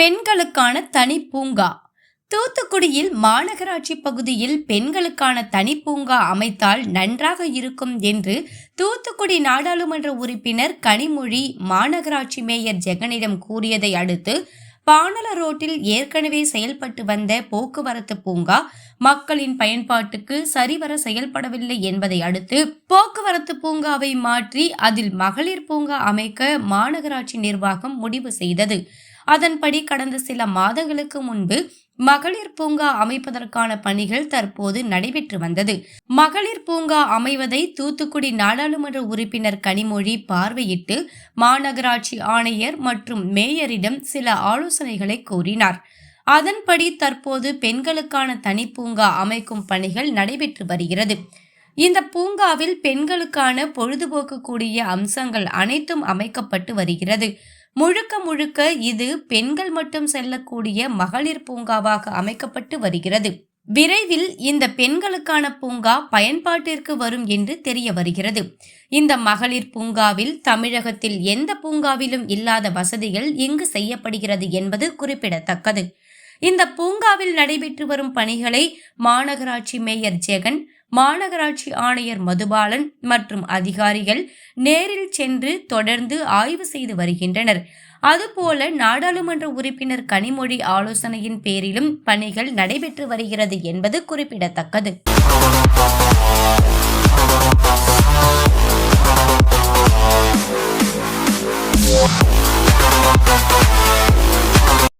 பெண்களுக்கான தனி பூங்கா. தூத்துக்குடியில் மாநகராட்சி பகுதியில் பெண்களுக்கான தனி பூங்கா அமைத்தால் நன்றாக இருக்கும் என்று தூத்துக்குடி நாடாளுமன்ற உறுப்பினர் கனிமொழி மாநகராட்சி மேயர் ஜெகனிடம் கூறியதை அடுத்து பானல ரோட்டில் ஏற்கனவே செயல்பட்டு வந்த போக்குவரத்து பூங்கா மக்களின் பயன்பாட்டுக்கு சரிவர செயல்படவில்லை என்பதை அடுத்து போக்குவரத்து பூங்காவை மாற்றி அதில் மகளிர் பூங்கா அமைக்க மாநகராட்சி நிர்வாகம் முடிவு செய்தது. அதன்படி கடந்த சில மாதங்களுக்கு முன்பு மகளிர் பூங்கா அமைப்பதற்கான பணிகள் தற்போது நடைபெற்று வந்தது. மகளிர் பூங்கா அமைவதை தூத்துக்குடி நாடாளுமன்ற உறுப்பினர் கனிமொழி பார்வையிட்டு மாநகராட்சி ஆணையர் மற்றும் மேயரிடம் சில ஆலோசனைகளை கூறினார். அதன்படி தற்போது பெண்களுக்கான தனி பூங்கா அமைக்கும் பணிகள் நடைபெற்று வருகிறது. இந்த பூங்காவில் பெண்களுக்கான பொழுதுபோக்கு கூடிய அம்சங்கள் அனைத்தும் அமைக்கப்பட்டு வருகிறது. முழுக்க முழுக்க இது பெண்கள் மட்டும் செல்லக்கூடிய மகளிர் பூங்காவாக அமைக்கப்பட்டு வருகிறது. விரைவில் இந்த பெண்களுக்கான பூங்கா பயன்பாட்டிற்கு வரும் என்று தெரிய வருகிறது. இந்த மகளிர் பூங்காவில் தமிழகத்தில் எந்த பூங்காவிலும் இல்லாத வசதிகள் இங்கு செய்யப்படுகிறது என்பது குறிப்பிடத்தக்கது. இந்த பூங்காவில் நடைபெற்று வரும் பணிகளை மாநகராட்சி மேயர் ஜெகன் மாநகராட்சி ஆணையர் மதுபாலன் மற்றும் அதிகாரிகள் நேரில் சென்று தொடர்ந்து ஆய்வு செய்து வருகின்றனர். அதுபோல நாடாளுமன்ற உறுப்பினர் கனிமொழி ஆலோசனையின் பேரிலும் பணிகள் நடைபெற்று வருகிறது என்பது குறிப்பிடத்தக்கது.